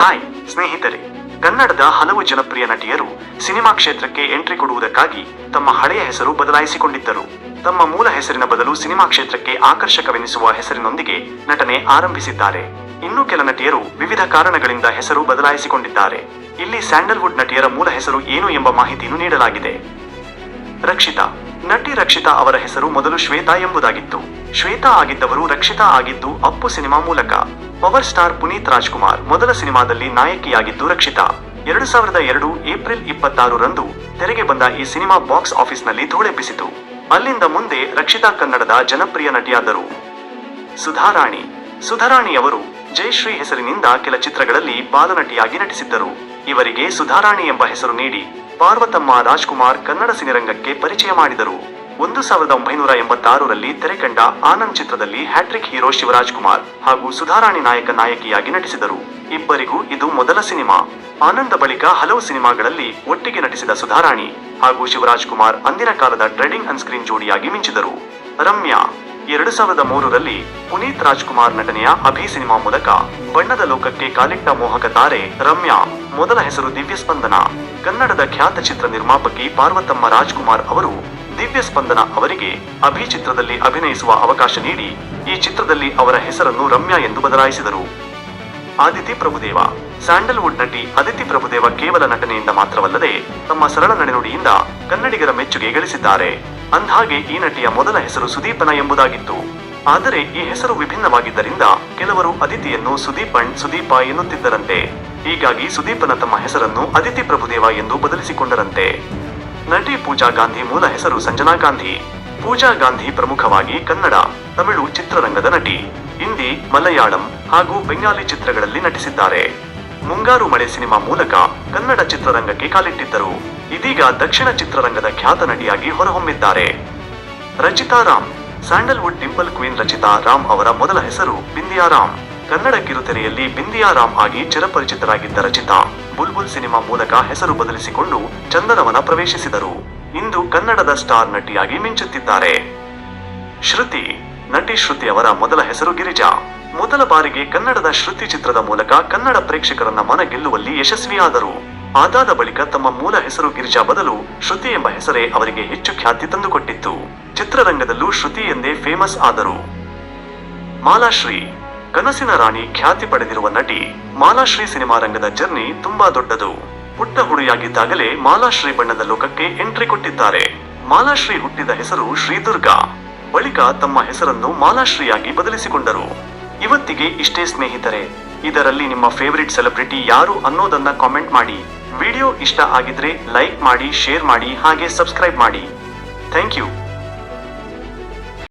Hi, ಸ್ನೇಹಿತರೆ. ಕನ್ನಡದ ಹಲವು ಜನಪ್ರಿಯ ನಟಿಯರು ಸಿನಿಮಾ ಕ್ಷೇತ್ರಕ್ಕೆ ಎಂಟ್ರಿ ಕೊಡುವುದಕ್ಕಾಗಿ ತಮ್ಮ ಹಳೆಯ ಹೆಸರು ಬದಲಾಯಿಸಿಕೊಂಡಿದ್ದರು. ತಮ್ಮ ಮೂಲ ಹೆಸರಿನ ಬದಲು ಸಿನಿಮಾ ಕ್ಷೇತ್ರಕ್ಕೆ ಆಕರ್ಷಕವೆನಿಸುವ ಹೆಸರಿನೊಂದಿಗೆ ನಟನೆ ಆರಂಭಿಸಿದ್ದಾರೆ. ಇನ್ನು ಕೆಲ ನಟಿಯರು ವಿವಿಧ ಕಾರಣಗಳಿಂದ ಹೆಸರು ಬದಲಾಯಿಸಿಕೊಂಡಿದ್ದಾರೆ. ಇಲ್ಲಿ ಸ್ಯಾಂಡಲ್ವುಡ್ ನಟಿಯರ ಮೂಲ ಹೆಸರು ಏನು ಎಂಬ ಮಾಹಿತಿಯನ್ನು ನೀಡಲಾಗಿದೆ. ರಕ್ಷಿತಾ. ನಟಿ ರಕ್ಷಿತಾ ಅವರ ಹೆಸರು ಮೊದಲು ಶ್ವೇತಾ ಎಂಬುದಾಗಿತ್ತು. ಶ್ವೇತಾ ಆಗಿದ್ದವರು ರಕ್ಷಿತಾ ಆಗಿದ್ದು ಅಪ್ಪು ಸಿನಿಮಾ ಮೂಲಕ. ಪವರ್ ಸ್ಟಾರ್ ಪುನೀತ್ ರಾಜ್ಕುಮಾರ್ ಮೊದಲ ಸಿನಿಮಾದಲ್ಲಿ ನಾಯಕಿಯಾಗಿದ್ದು ರಕ್ಷಿತಾ ಎರಡು ಸಾವಿರದ ಎರಡು ಏಪ್ರಿಲ್ ಇಪ್ಪತ್ತಾರು ರಂದು ತೆರೆಗೆ ಬಂದ ಈ ಸಿನಿಮಾ ಬಾಕ್ಸ್ ಆಫೀಸ್ನಲ್ಲಿ ಧೂಳೆಬ್ಬಿಸಿತು ಅಲ್ಲಿಂದ ಮುಂದೆ ರಕ್ಷಿತಾ ಕನ್ನಡದ ಜನಪ್ರಿಯ ನಟಿಯಾದರು. ಸುಧಾರಾಣಿ. ಸುಧಾರಾಣಿ ಅವರು ಜಯಶ್ರೀ ಹೆಸರಿನಿಂದ ಕೆಲ ಚಿತ್ರಗಳಲ್ಲಿ ಬಾಲನಟಿಯಾಗಿ ನಟಿಸಿದ್ದರು. ಇವರಿಗೆ ಸುಧಾರಾಣಿ ಎಂಬ ಹೆಸರು ನೀಡಿ ಪಾರ್ವತಮ್ಮ ರಾಜ್ಕುಮಾರ್ ಕನ್ನಡ ಸಿನಿರಂಗಕ್ಕೆ ಪರಿಚಯ ಮಾಡಿದರು. ಒಂದು ಸಾವಿರದ ಒಂಬೈನೂರ ಎಂಬತ್ತಾರರಲ್ಲಿ ತೆರೆಕಂಡ ಆನಂದ್ ಚಿತ್ರದಲ್ಲಿ ಹ್ಯಾಟ್ರಿಕ್ ಹೀರೋ ಶಿವರಾಜ್ ಕುಮಾರ್ ಹಾಗೂ ಸುಧಾರಾಣಿ ನಾಯಕ ನಾಯಕಿಯಾಗಿ ನಟಿಸಿದರು. ಇಬ್ಬರಿಗೂ ಇದು ಮೊದಲ ಸಿನಿಮಾ. ಆನಂದ ಬಳಿಕ ಹಲವು ಸಿನಿಮಾಗಳಲ್ಲಿ ಒಟ್ಟಿಗೆ ನಟಿಸಿದ ಸುಧಾರಾಣಿ ಹಾಗೂ ಶಿವರಾಜ್ ಕುಮಾರ್ ಅಂದಿನ ಕಾಲದ ಟ್ರೆಡಿಂಗ್ ಅನ್ಸ್ಕ್ರೀನ್ ಜೋಡಿಯಾಗಿ ಮಿಂಚಿದರು. ರಮ್ಯಾ, ಎರಡು ಸಾವಿರದ ಮೂರರಲ್ಲಿ ಪುನೀತ್ ರಾಜ್ಕುಮಾರ್ ನಟನೆಯ ಅಭಿ ಸಿನಿಮಾ ಮೂಲಕ ಬಣ್ಣದ ಲೋಕಕ್ಕೆ ಕಾಲಿಟ್ಟ ಮೋಹಕ ತಾರೆ ರಮ್ಯಾ, ಮೊದಲ ಹೆಸರು ದಿವ್ಯ ಸ್ಪಂದನ ಕನ್ನಡದ ಖ್ಯಾತ ಚಿತ್ರ ನಿರ್ಮಾಪಕಿ ಪಾರ್ವತಮ್ಮ ರಾಜ್ಕುಮಾರ್ ಅವರು ದಿವ್ಯ ಸ್ಪಂದನ ಅವರಿಗೆ ಅಭಿ ಚಿತ್ರದಲ್ಲಿ ಅಭಿನಯಿಸುವ ಅವಕಾಶ ನೀಡಿ ಈ ಚಿತ್ರದಲ್ಲಿ ಅವರ ಹೆಸರನ್ನು ರಮ್ಯಾ ಎಂದು ಬದಲಾಯಿಸಿದರು. ಆದಿತಿ ಪ್ರಭುದೇವ, ಸ್ಯಾಂಡಲ್ವುಡ್ ನಟಿ ಅದಿತಿ ಪ್ರಭುದೇವ ಕೇವಲ ನಟನೆಯಿಂದ ಮಾತ್ರವಲ್ಲದೆ ತಮ್ಮ ಸರಳ ನಡೆನುಡಿಯಿಂದ ಕನ್ನಡಿಗರ ಮೆಚ್ಚುಗೆ ಗಳಿಸಿದ್ದಾರೆ. ಅಂದ್ಹಾಗೆ ಈ ನಟಿಯ ಮೊದಲ ಹೆಸರು ಸುದೀಪನ ಎಂಬುದಾಗಿತ್ತು. ಆದರೆ ಈ ಹೆಸರು ವಿಭಿನ್ನವಾಗಿದ್ದರಿಂದ ಕೆಲವರು ಅದಿತಿಯನ್ನು ಸುದೀಪಣ್ ಸುದೀಪ ಎನ್ನುತ್ತಿದ್ದರಂತೆ. ಹೀಗಾಗಿ ಸುದೀಪನ ತಮ್ಮ ಹೆಸರನ್ನು ಅದಿತಿ ಪ್ರಭುದೇವ ಎಂದು ಬದಲಿಸಿಕೊಂಡರಂತೆ. ನಟಿ ಪೂಜಾ ಗಾಂಧಿ ಮೂಲ ಹೆಸರು ಸಂಜನಾ ಗಾಂಧಿ. ಪೂಜಾ ಗಾಂಧಿ ಪ್ರಮುಖವಾಗಿ ಕನ್ನಡ, ತಮಿಳು ಚಿತ್ರರಂಗದ ನಟಿ. ಹಿಂದಿ, ಮಲಯಾಳಂ ಹಾಗೂ ಬೆಂಗಾಲಿ ಚಿತ್ರಗಳಲ್ಲಿ ನಟಿಸಿದ್ದಾರೆ. ಮುಂಗಾರು ಮಳೆ ಸಿನಿಮಾ ಮೂಲಕ ಕನ್ನಡ ಚಿತ್ರರಂಗಕ್ಕೆ ಕಾಲಿಟ್ಟಿದ್ದರು. ಇದೀಗ ದಕ್ಷಿಣ ಚಿತ್ರರಂಗದ ಖ್ಯಾತ ನಟಿಯಾಗಿ ಹೊರಹೊಮ್ಮಿದ್ದಾರೆ. ರಚಿತಾ ರಾಮ್, ಸ್ಯಾಂಡಲ್ವುಡ್ ಡಿಂಪಲ್ ಕ್ವೀನ್ ರಚಿತಾ ರಾಮ್ ಅವರ ಮೊದಲ ಹೆಸರು ಬಿಂದಿಯಾ ರಾಮ್. ಕನ್ನಡ ಕಿರುತೆರೆಯಲ್ಲಿ ಬಿಂದಿಯಾ ರಾಮ್ ಆಗಿ ಚಿರಪರಿಚಿತರಾಗಿದ್ದ ರಚಿತಾ. ಬುಲ್ಬುಲ್ ಸಿನಿಮಾ ಮೂಲಕ ಹೆಸರು ಬದಲಿಸಿಕೊಂಡು ಚಂದನವನ ಪ್ರವೇಶಿಸಿದರು. ಇಂದು ಕನ್ನಡದ ಸ್ಟಾರ್ ನಟಿಯಾಗಿ ಮಿಂಚುತ್ತಿದ್ದಾರೆ. ಶ್ರುತಿ, ನಟಿ ಶ್ರುತಿ ಅವರ ಮೊದಲ ಹೆಸರು ಗಿರಿಜಾ. ಮೊದಲ ಬಾರಿಗೆ ಕನ್ನಡದ ಶ್ರುತಿ ಚಿತ್ರದ ಮೂಲಕ ಕನ್ನಡ ಪ್ರೇಕ್ಷಕರನ್ನ ಮನ ಗೆಲ್ಲುವಲ್ಲಿ ಯಶಸ್ವಿಯಾದರು. ಅದಾದ ಬಳಿಕ ತಮ್ಮ ಮೂಲ ಹೆಸರು ಗಿರಿಜಾ ಬದಲು ಶ್ರುತಿ ಎಂಬ ಹೆಸರೇ ಅವರಿಗೆ ಹೆಚ್ಚು ಖ್ಯಾತಿ ತಂದುಕೊಟ್ಟಿತ್ತು. ಚಿತ್ರರಂಗದಲ್ಲೂ ಶ್ರುತಿ ಎಂದೇ ಫೇಮಸ್ ಆದರು. ಮಾಲಾಶ್ರೀ ಕನಸಿನ ರಾಣಿ ಖ್ಯಾತಿ ಪಡೆದಿರುವ ನಟಿ ಮಾಲಾಶ್ರೀ ಸಿನಿಮಾ ರಂಗದ ಜರ್ನಿ ತುಂಬಾ ದೊಡ್ಡದು. ಪುಟ್ಟ ಹುಡುಗಿಯಾಗಿದ್ದಾಗಲೇ ಮಾಲಾಶ್ರೀ ಬಣ್ಣದ ಲೋಕಕ್ಕೆ ಎಂಟ್ರಿ ಕೊಟ್ಟಿದ್ದಾರೆ. ಮಾಲಾಶ್ರೀ ಹುಟ್ಟಿದ ಹೆಸರು ಶ್ರೀದುರ್ಗ. ಬಳಿಕ ತಮ್ಮ ಹೆಸರನ್ನು ಮಾಲಾಶ್ರೀಯಾಗಿ ಬದಲಿಸಿಕೊಂಡರು. ಇವತ್ತಿಗೆ ಇಷ್ಟೇ ಸ್ನೇಹಿತರೆ, ಇದರಲ್ಲಿ ನಿಮ್ಮ ಫೇವರಿಟ್ ಸೆಲೆಬ್ರಿಟಿ ಯಾರು ಅನ್ನೋದನ್ನ ಕಾಮೆಂಟ್ ಮಾಡಿ. ವಿಡಿಯೋ ಇಷ್ಟ ಆಗಿದ್ರೆ ಲೈಕ್ ಮಾಡಿ, ಶೇರ್ ಮಾಡಿ, ಹಾಗೆ ಸಬ್ಸ್ಕ್ರೈಬ್ ಮಾಡಿ. Thank you.